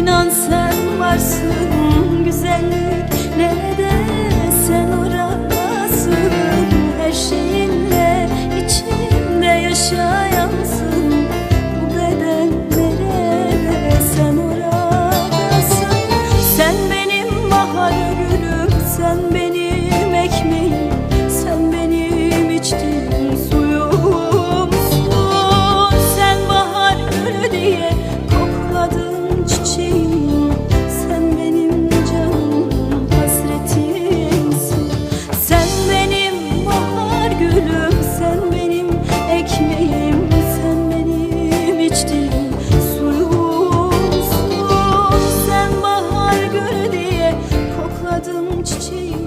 İnan sen varsın. ch